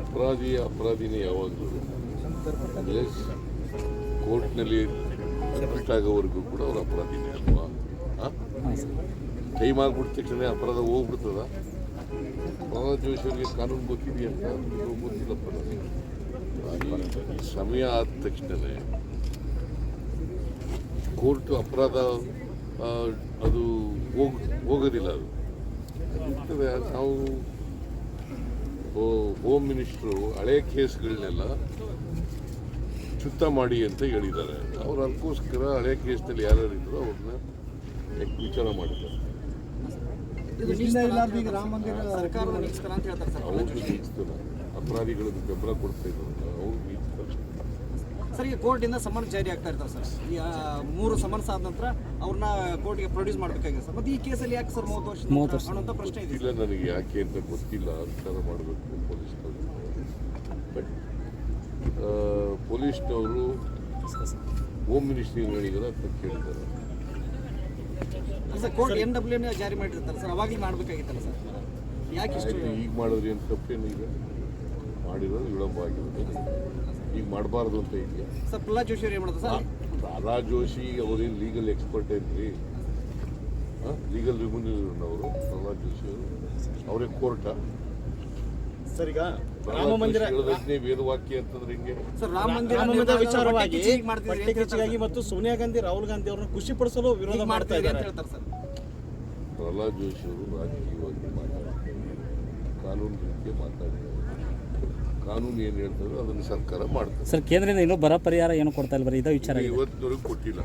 ಅಪರಾಧಿ ಅಪರಾಧಿನೇ ಯಾವಾಗಲೂ ಅನ್ಲೆಸ್ ಕೋರ್ಟ್ನಲ್ಲಿ ಅರೆಸ್ಟ್ ಆಗೋವರೆಗೂ ಕೂಡ ಅವ್ರು ಅಪರಾಧಿನೇ ಅಲ್ವಾ? ಕೈ ಮಾಡಿಬಿಟ್ಟ ತಕ್ಷಣ ಅಪರಾಧ ಹೋಗ್ಬಿಡ್ತದ? ಪ್ರಹ್ಲಾದ್ ಜೋಶಿ ಕಾನೂನು ಗೊತ್ತಿದೆಯಂತ ಗೊತ್ತಿಲ್ಲಪ್ಪ ನನಗೆ. ಸಮಯ ಆದ ತಕ್ಷಣವೇ ಕೋರ್ಟ್ ಅಪರಾಧ ಅದು ಹೋಗ್, ಹೋಗೋದಿಲ್ಲ ಅದು ನಾವು ಹೋಮ್ ಮಿನಿಸ್ಟ್ರು ಹಳೆ ಕೇಸ್ಗಳನ್ನೆಲ್ಲ ಚುತ್ತ ಮಾಡಿ ಅಂತ ಹೇಳಿದ್ದಾರೆ. ಅವ್ರು ಅದಕ್ಕೋಸ್ಕರ ಹಳೆ ಕೇಸ್ನಲ್ಲಿ ಯಾರ್ಯಾರು ಇದ್ರು ಅವ್ರನ್ನ ವಿಚಾರ ಮಾಡಿದ್ದಾರೆ. ಅವ್ರು ಅಪರಾಧಿಗಳಿಗೆ ಬೆಂಬಲ ಕೊಡ್ತಾ ಇದ್ದಾರಲ್ಲ ಅವ್ರು ನೀಡ್ತಾರೆ ಸರ್ ಈಗ ಕೋರ್ಟಿಂದ ಸಮನ್ ಜಾರಿ ಆಗ್ತಾ ಇರ್ತಾರೆ ಸರ್. ಈ ಆ, ಮೂರು ಸಮನ್ಸ್ ಆದ ನಂತರ ಅವ್ರನ್ನ ಕೋರ್ಟ್ಗೆ ಪ್ರೊಡ್ಯೂಸ್ ಮಾಡಬೇಕಾಗಿದೆ ಸರ್. ಮತ್ತೆ ಈ ಕೇಸಲ್ಲಿ ಯಾಕೆ ಸರ್ ಮೂವತ್ತು ವರ್ಷ ಮೂವತ್ತು ವರ್ಷ. ಅನ್ನೋಂಥ ಪ್ರಶ್ನೆ ಇದೆ ಇಲ್ಲ ನನಗೆ ಯಾಕೆ ಅಂತ ಗೊತ್ತಿಲ್ಲ. ವಿಚಾರ ಮಾಡಬೇಕು ಪೊಲೀಸ್ನವರು ಬಟ್ ಪೊಲೀಸ್ನವರು ಹೋಮ್ ಮಿನಿಸ್ಟ್ರಿ ಹೇಳಿದಾರೆ ಅಂತ ಕೇಳಿದ್ದಾರೆ. ಸರ್ ಕೋರ್ಟ್ ಎನ್ ಡಬ್ಲ್ಯೂ ಜಾರಿ ಮಾಡಿರ್ತಾರೆ ಸರ್. ಅವಾಗಲೇ ಮಾಡಬೇಕಾಗಿತ್ತಲ್ಲ ಸರ್. ಯಾಕೆ ಇಷ್ಟು ಆಯ್ತು ಈಗ ಮಾಡಿದ್ರೆ ಅಂತ ತಪ್ಪೇನು ಈಗ? ಮಾಡಿರೋದು ವಿಳಂಬ ಆಗಿರೋದು ಈಗ ಮಾಡಬಾರ್ದು ಅಂತ ಇದೆಯಾ ಸರ್ ಪ್ರಹ್ಲಾದ್ ಜೋಶಿ ಅವ್ರು ಏನು ಮಾಡೋದು ಸರ್? ರಾಧಾ ಜೋಶಿ ಅವರೇನು ಲೀಗಲ್ ಎಕ್ಸ್ಪರ್ಟ್ ಏನ್ರಿ? ಲೀಗಲ್ ರಿಮ್ಯೂನರ್ ಅವರು ಪ್ರಹ್ಲಾದ್ ಜೋಶಿ ಅವರು. ಅವರೇ ಕೋರ್ಟಾ ಸರ್ ಈಗ ರಾಮ ಮಂದಿರ ವೇದವಾಕ್ಯ ಅಂತಂದ್ರೆ ಹಿಂಗೆ? ಸರ್ ರಾಮ ಮಂದಿರ ವಿಚಾರವಾಗಿ ಕಿಚ್ಚಿಗಾಗಿ ಮತ್ತು ಸೋನಿಯಾ ಗಾಂಧಿ ರಾಹುಲ್ ಗಾಂಧಿ ಅವರನ್ನು ಖುಷಿಪಡಿಸಲು. ವಿರೋಧ ಮಾಡ್ತಾ ಇದ್ದಾರೆ ಅಂತ ಹೇಳ್ತಾರೆ ಸರ್. ಪ್ರಹ್ಲಾದ್ ಜೋಶಿ ಅವರು ರಾಜಕೀಯವಾಗಿ ಮಾತಾಡ್ತಾರೆ ಕಾನೂನು ರೀತಿಯ ಮಾತಾಡ್ತಾರೆ ಕಾನೂನು ಏನು ಹೇಳ್ತಾರೆ ಅದನ್ನು ಸರ್ಕಾರ ಮಾಡ್ತದೆ. ಸರ್ ಕೇಂದ್ರದಿಂದ ಇನ್ನೂ ಬರ ಪರಿಹಾರ ಏನು ಕೊಡ್ತಾ ಇಲ್ಲ ಬರೀ ಇದೇ ವಿಚಾರ ಇವತ್ತಿನವರೆಗೂ ಕೊಟ್ಟಿಲ್ಲ.